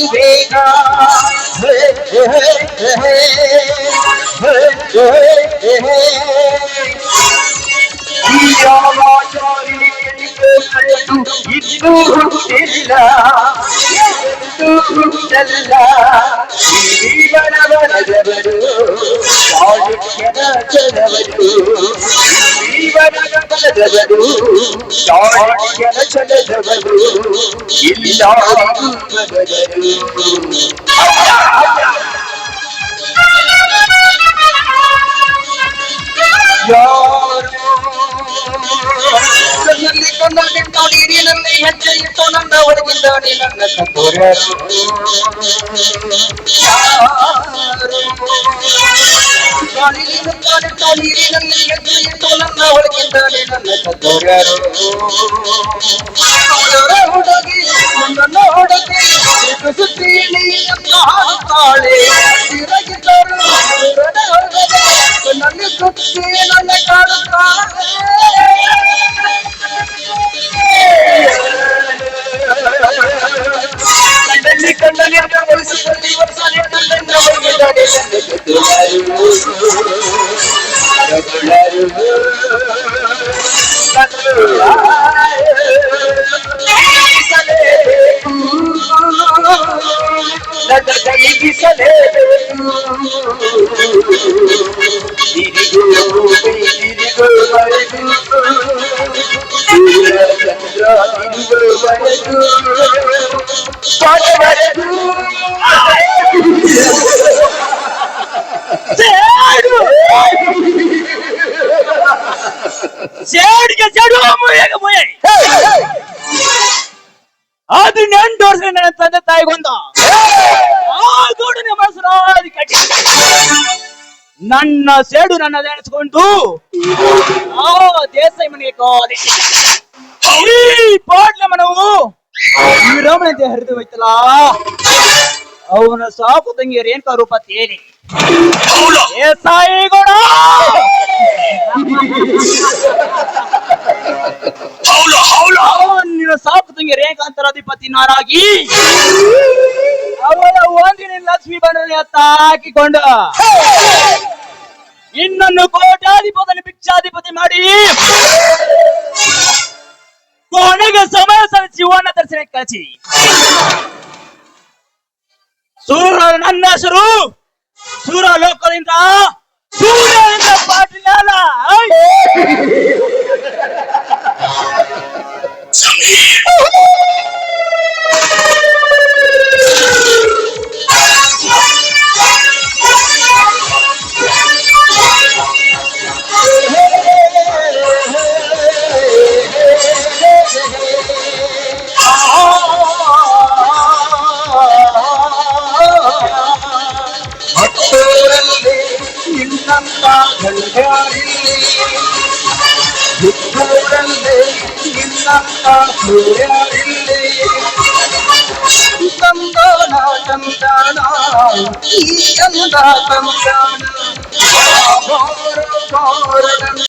దివేగా హే హే హే హే హే హే హే జీవనవనదవరు ಬಡವನದವರು ಚಾಣಕ್ಯನ ಚಲದವರು ಇಲ್ಲ ಕಣ್ಣಲ್ಲಿ ಕಣ್ಣಲ್ಲಿಟ್ಟು ನೀರಿನಲ್ಲಿ ಹೆಜ್ಜೆ ಇಟ್ಟು ನನ್ನ வானிலும் பாடத்தால் நீரிலும் நிகழ்ச்சிய தோலம் அவளுக்கின்றானே நல்ல தோழரோ உடகி உடகி சுத்தி நீயும் காத்தாளே சிறகு தரும் Kapılar vurur, kapılar vurur, kapılar Nadadali sale, diri go, diri go, my doo, dira chandra, diri go, my doo, paad paad doo. ಸೇಡಿಗೆ ಸೇಡು ಮುಯ್ಯಗೆ ಮುಯ್ಯ ಹದಿನೆಂಟು ವರ್ಷ ನನ್ನ ತಂದೆ ತಾಯಿಗೊಂದ ಆ ದುಡಿನ ಮನಸ್ಸು ಕಟ್ಟಿ ನನ್ನ ಸೇಡು ನನ್ನ ಎಣಿಸ್ಕೊಂಡು ಆ ದೇಸಾಯಿ ಮನೆಗೆ ಕೋದೆ ಈ ಪಾಟ್ಲ ಮನವು ಈ ರಮಣಂತೆ ಹರಿದು ಹೋಯ್ತಲ್ಲ ಅವನ ಸಾಕು ತಂಗಿ ರೇಣುಕಾ ರೂಪ ತೇಲಿ ದೇಸಾಯಿ ಗುಣ ಏಕಾಂತರಾಧಿಪತಿನಾರಾಗಿ ಅವರ ಓದಿನ ಲಕ್ಷ್ಮಿ ಬಣ್ಣನೆ ತಾಕಿಕೊಂಡು ಇನ್ನೊಂದು ಕೋಟಾಧಿಪತಿಯನ್ನು ಭಿಕ್ಷಾಧಿಪತಿ ಮಾಡಿ ಕೊನೆಗೆ ಸಮಯ ಸರಿ ಜೀವನ ದರ್ಶನ ಕಳಿಸಿ. ಸೂರ ನನ್ನ ಹೆಸರು. ಸೂರ ಲೋಕದಿಂದ ಸೂರ ನಿನ್ನಂತ ಗಂಗಾರಿಲ್ಲಿ ಹುಟ್ಟೂರಲ್ಲಿ ನಿನ್ನಂತ ಸೂರ್ಯರಿಲ್ಲಿ ತಂದಾನ ತಂದಾನ ಈ ಅಂದ ತಂದಾನ ಬಾರ ಬಾರ